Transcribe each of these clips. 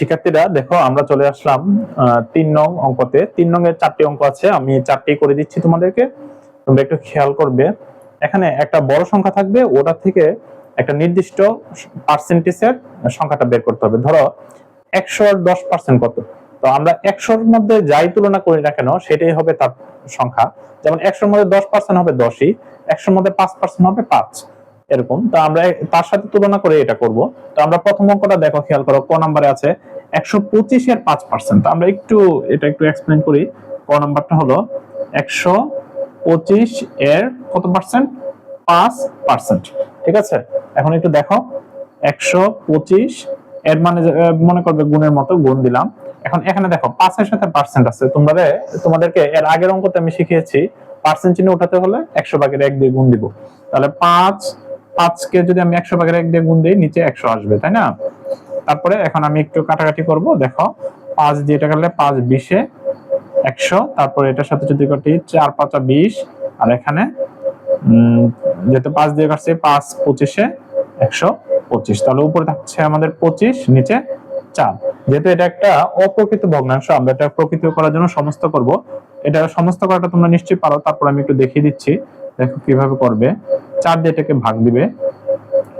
শিক্ষার্থীরা, দেখো আমরা চলে আসলাম তিন নং অঙ্কতে। তিন নং এর চারটি অঙ্ক আছে, আমি চারটি করে দিচ্ছি তোমাদেরকে। তোমরা একটু খেয়াল করবে। এখানে একটা বড় সংখ্যা থাকবে, ওটা থেকে একটা নির্দিষ্ট পার্সেন্টেজের সংখ্যাটা বের করতে হবে। ধরো একশো দশ পার্সেন্ট কত? তো আমরা একশোর মধ্যে যাই তুলনা করি না কেন, সেটাই হবে তার সংখ্যা। যেমন একশোর মধ্যে দশ পার্সেন্ট হবে দশই, একশোর মধ্যে পাঁচ পার্সেন্ট হবে পাঁচ। এরকম। তো আমরা তার সাথে তুলনা করে এটা করব। তো আমরা প্রথম অঙ্কটা দেখো, খেয়াল করো, ক নাম্বারে আছে? একশো পঁচিশের পাঁচ পার্সেন্ট। আমরা একটু এটা একটু এক্সপ্লেন করি। ক নাম্বারটা হলো একশো পঁচিশ এর কত পার্সেন্ট? পাঁচ পার্সেন্ট। ঠিক আছে? এখন একটু দেখো। একশো পঁচিশ এর মানে মনে করবে গুণের মতো গুণ দিলাম। এখন এখানে দেখো, পাঁচের সাথে পার্সেন্ট আছে। তোমরা তোমাদেরকে এর আগের অঙ্কতে আমি শিখিয়েছি, পার্সেন্ট চিহ্ন উঠাতে হলে একশো ভাগের এক দিয়ে গুণ দিব। তাহলে পাঁচ, পাঁচকে যদি আমি একশো ভাগের এক দিয়ে গুণ দিই, নিচে একশো আসবে, তাই না? তারপরে এখন আমি একটু কাটাকাটি করব, দেখো। পাঁচ দিয়ে এটা কাটলে পাঁচ বিশে একশো, তারপরে এটার সাথে যদি কাটি চার পাঁচা বিশ, আর এখানে যেহেতু পাঁচ দিয়ে কাটছে, পাঁচ পঁচিশে একশো পঁচিশ। তাহলে উপরে থাকছে আমাদের পঁচিশ, নিচে চার। যেহেতু এটা একটা অপ্রকৃত ভগ্নাংশ, আমরা এটা প্রকৃত করার জন্য সমস্ত করব। এটা সমস্ত করাটা তোমরা নিশ্চয়ই পারো, তারপর আমি একটু দেখিয়ে দিচ্ছি। দেখো কীভাবে করবে। চার দিয়ে এটাকে ভাগ দিবে।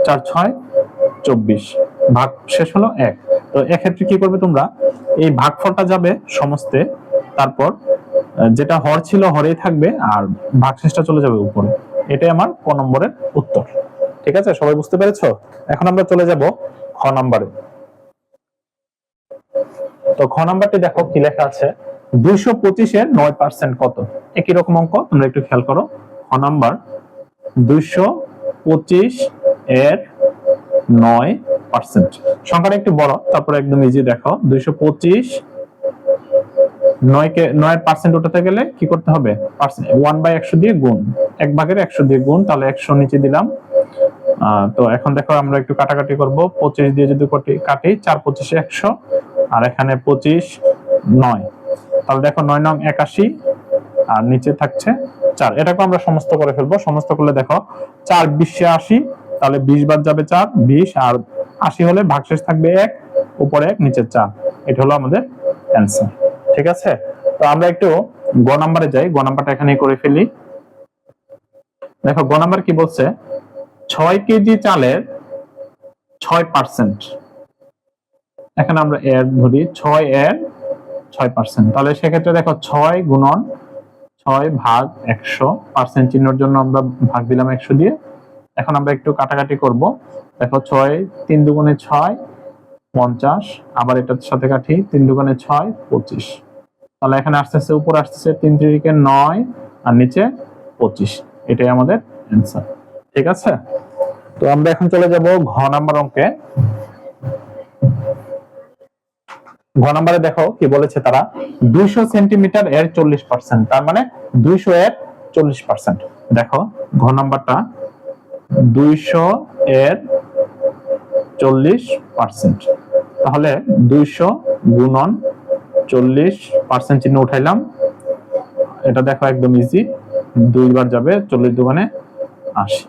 চার, ছয়, চব্বিশ। ভাগ শেষ হলো এক। তো এক্ষেত্রে কি করবে তোমরা? এই ভাগফলটা যাবে সমস্তে, তারপর যেটা হর ছিল হরেই থাকবে আর ভাগশেষটা চলে যাবে উপরে। এটাই আমার ক নম্বরের উত্তর। ঠিক আছে? সবাই বুঝতে পেরেছ? এখন আমরা চলে যাব খ নম্বরে। তো খ নাম্বারটি দেখো কি লেখা আছে? দুইশো পঁচিশের নয় পার্সেন্ট কত? একই রকম অঙ্ক, তোমরা একটু খেয়াল করো। খ নাম্বার, দুইশো পঁচিশ এর নয় পার্সেন্ট। সংখ্যাটা একটু বড়, তারপরে একদম ইজি দেখো, দুইশো পঁচিশ, নয়কে নয় পার্সেন্ট উঠাতে গেলে কি করতে হবে? ওয়ান বাই একশো দিয়ে গুণ। এক ভাগের একশো দিয়ে গুণ, তাহলে একশো নিচে দিলাম। তো এখন দেখো আমরা একটু কাটাকাটি করব। পঁচিশ দিয়ে যদি কাটি চার পঁচিশে একশো, আর এখানে পঁচিশ, নয়। তাহলে দেখো নয় নং একাশি, আর নিচে থাকছে চার। এটাকে আমরা সমস্ত করে ফেলব। সমস্ত করলে দেখো, চার, বিশে আশি, তাহলে বিশ বাদ যাবে চার, বিশ, আর আশি হলে ভাগশেষ থাকবে এক, উপরে এক নিচের চার। এটা হলো আমাদের অ্যান্সার ঠিক আছে? তো আমরা একটু গ নাম্বারে যাই। গ নাম্বারটা এখানে করে ফেলি। দেখো, গ নাম্বার কি বলছে? ছয় কেজি চালের ছয় পার্সেন্ট এখানে আমরা এর ধরি, ছয় এর ছয় পার্সেন্ট তাহলে সেক্ষেত্রে দেখো, ছয় গুণন ছয় ভাগ একশো পার্সেন্ট চিহ্নর জন্য আমরা ভাগ দিলাম একশো দিয়ে। এখন আমরা একটু কাটাকাটি করব। দেখো ছয়, তিন দুগুণে ছয়, পঞ্চাশ। আবার এটার সাথে কাটি, তিন দুগুণে ছয়, পঁচিশ। তাহলে এখানে আসতেছে, উপর আসতেছে তিন তিরিকে নয়, আর নিচে পঁচিশ। এটাই আমাদের অ্যান্সার ঠিক আছে? তো আমরা এখন চলে যাব ঘ নাম্বার অঙ্কে। ঘ নাম্বারে দেখো কি বলেছে তারা, দুইশো সেন্টিমিটার এর চল্লিশ পার্সেন্ট তার মানে দুইশো এর চল্লিশ পার্সেন্ট দেখো, ঘ নাম্বারটা দুইশো এর চল্লিশ পার্সেন্ট তাহলে দুইশো গুণন চল্লিশ পার্সেন্ট চিহ্ন উঠাইলাম। এটা দেখো একদম ইজি দুইবার যাবে চল্লিশ দোকানে আশি।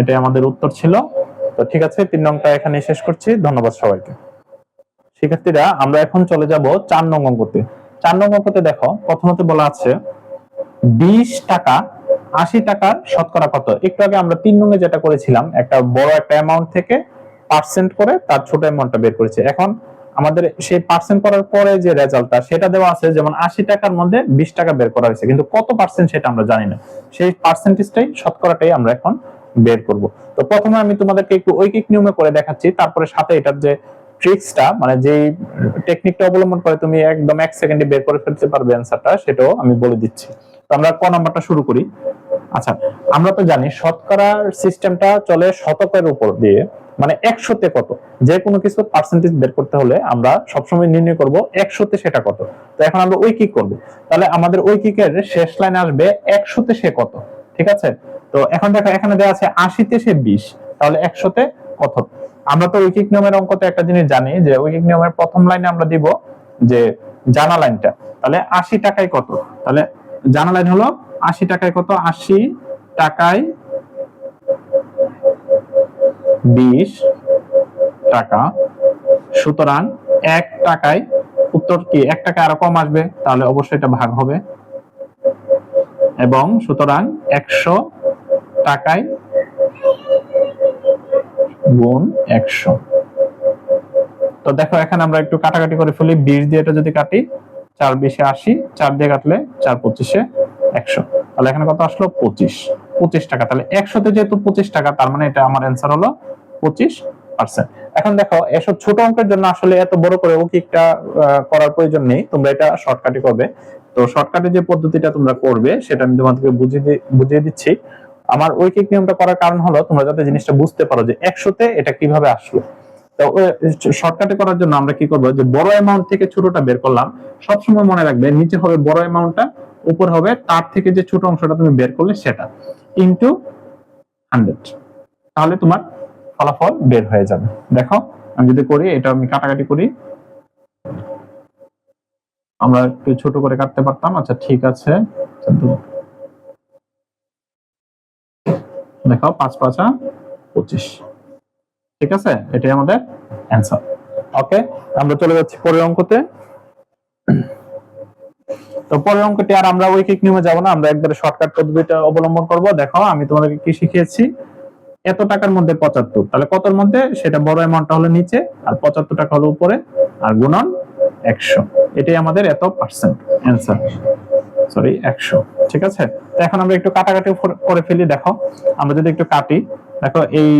এটাই আমাদের উত্তর ছিল। তো ঠিক আছে, তিন নংটা এখানে শেষ করছি। ধন্যবাদ সবাইকে। শিক্ষার্থীরা, আমরা এখন চলে যাব চার নং অঙ্কতে। চার নং অঙ্কতে দেখো, প্রথমত বলা আছে, বিশ টাকা আশি টাকার শতকরা কত? একটু আগে আমরা তিন নঙ্গে যেটা করেছিলাম, একটা বড় একটা অ্যামাউন্ট থেকে পার্সেন্ট করে তার ছোট অ্যামাউন্টটা বের করেছি। এখন আমাদের সেই পার্সেন্ট করার পরে যে রেজাল্টটা সেটা দেওয়া আছে যেমন আশি টাকার মধ্যে বিশ টাকা বের করা হয়েছে। কিন্তু কত পার্সেন্ট সেটা আমরা জানি না। সেই পার্সেন্টেজটাই শতকরাটাই আমরা এখন বের করব। তো প্রথমে আমি তোমাদেরকে একটু ঐকিক নিয়মে করে দেখাচ্ছি। তারপরে সাথে এটার যে ট্রিক্সটা মানে যে টেকনিকটা অবলম্বন করে তুমি একদম এক সেকেন্ডে বের করে ফেলতে পারবে অ্যান্সারটা সেটাও আমি বলে দিচ্ছি। আমরা ক নাম্বারটা শুরু করি। আচ্ছা আমরা তো জানি শতকরার সিস্টেমটা চলে শতকের উপর দিয়ে মানে একশোতে কত? যে কোনো কিছু পার্সেন্টেজ বের করতে হলে আমরা সবসময় নির্ণয় করব একশোতে সেটা কত। তো এখন আমরা ওই কি করব? তাহলে আমাদের ওই কিকের শেষ লাইনে আসবে একশোতে সে কত, ঠিক আছে? তো এখন দেখো, এখানে দেওয়া আছে আশিতে সে বিশ, তাহলে একশোতে কত? আমরা তো ঐকিক নিয়মের অঙ্কতে একটা জিনিস জানি যে ঐকিক নিয়মের প্রথম লাইনে আমরা দিব যে জানা লাইনটা, তাহলে আশি টাকায় কত? তাহলে জানা লাইন হলো আশি টাকায় কত? আশি টাকায় বিশ টাকা। সুতরাং এক টাকায় উত্তর কি? এক টাকা আরও কম আসবে, তাহলে অবশ্যই এটা ভাগ হবে। এবং সুতরাং একশো টাকায় গুণ একশো। তো দেখো, এখানে আমরা একটু কাটাকাটি করে ফেলি। বিশ দিয়ে এটা যদি কাটি চার বিশে আশি চার দিয়ে কাটলে চার পঁচিশে একশো। তাহলে এখানে কত আসলো? পঁচিশ। পঁচিশ টাকা। তাহলে একশোতে যেহেতু পঁচিশ টাকা তার মানে এটা আমার অ্যান্সার হলো পঁচিশ পার্সেন্ট এখন দেখো এসব ছোট অঙ্কের জন্য আসলে এত বড় করে আহ, করার প্রয়োজন নেই। তোমরা এটা শর্টকাটে করবে। তো শর্টকাটে যে পদ্ধতিটা তোমরা করবে সেটা আমি তোমাদেরকে বুঝিয়ে বুঝিয়ে দিচ্ছি। আমার ঐকিক নিয়মটা করার কারণ হলো তোমরা যাতে জিনিসটা বুঝতে পারো যে একশোতে এটা কীভাবে আসলো। শর্টকাটে করার জন্য আমরা কি করব? যে বড় অ্যামাউন্ট থেকে ছোটটা বের করলাম। সবসময় মনে রাখবে, নিচে হবে বড় অ্যামাউন্টটা উপর হবে তার থেকে যে ছোট অংশটা তুমি বের করলে সেটা ইনটু হান্ড্রেড তাহলে তোমার ফলাফল বের হয়ে যাবে। দেখো, আমি যদি করি, এটা আমি কাটাকাটি করি। আমরা একটু ছোট করে কাটতে পারতাম। আচ্ছা ঠিক আছে। দেখো, পাঁচ পাঁচা পঁচিশ। ঠিক আছে? এটাই আমাদের অ্যান্সার ওকে আমরা চলে যাচ্ছি পরের অঙ্কতে। তো পরের অঙ্কটি আর আমরা ঐকিক নিয়মে যাব না, আমরা একবারে শর্টকাট পদ্ধতিটা অবলম্বন করব। দেখো, আমি তোমাদেরকে কি শিখিয়েছি? এত টাকার মধ্যে পঁচাত্তর। তাহলে কতর মধ্যে? সেটা বড় অ্যামাউন্টটা হলো নিচে, আর পঁচাত্তর টাকা হলো উপরে, আর গুণন একশো। এটাই আমাদের এত পার্সেন্ট অ্যান্সার সরি একশো। ঠিক আছে? তো এখন আমরা একটু কাটাকাটি করে ফেলি, দেখো। আমরা যদি একটু কাটি, দেখো, এই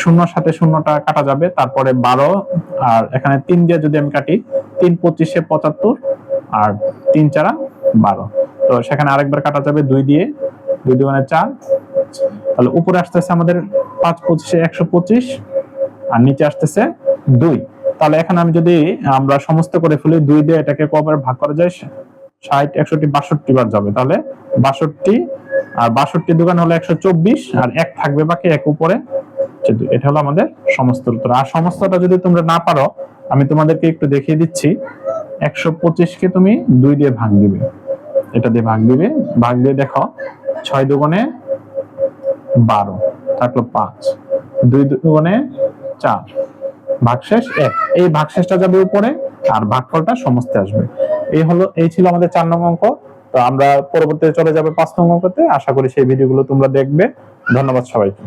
শূন্যর সাথে শূন্যটা কাটা যাবে, তারপরে বারো, আর এখানে তিন দিয়ে যদি আমি কাটি, তিন পঁচিশে পঁচাত্তর, আর তিন চারা বারো। তো সেখানে আরেকবার কাটা যাবে দুই দিয়ে, দুই দুগুণে চার। তাহলে উপরে আসতেছে আমাদের পাঁচ পঁচিশে একশো পঁচিশ, আর নিচে আসতেছে দুই। তাহলে এখানে আমি যদি আমরা সমস্ত করে ফেলি, দুই দিয়ে এটাকে কবার ভাগ করা যায়, ষাট, একষট্টি, বাষট্টি বার যাবে। তাহলে বাষট্টি, আর বাষট্টি দোকান হলো একশো চব্বিশ, আর এক থাকবে বাকি, এক উপরে। এটা হলো আমাদের সমস্ত উত্তর। আর সমস্তটা যদি তোমরা না পারো, আমি তোমাদেরকে একটু দেখিয়ে দিচ্ছি। একশো তুমি দুই দিয়ে ভাগ দিবে। এটা দিয়ে ভাগ দিবে। ভাগ দিয়ে দেখো, ছয় দুগুণে বারো থাকল পাঁচ। দুই দুগুণে চার। ভাগশেষ এক। এই ভাগশেষটা যাবে উপরে, আর ভাগফলটা সমস্ত আসবে। এই হলো, এই ছিল আমাদের চার নং অঙ্ক। তো আমরা পরবর্তীতে চলে যাবে পাঁচ নং অঙ্কতে। আশা করি সেই ভিডিওগুলো তোমরা দেখবে। ধন্যবাদ সবাইকে।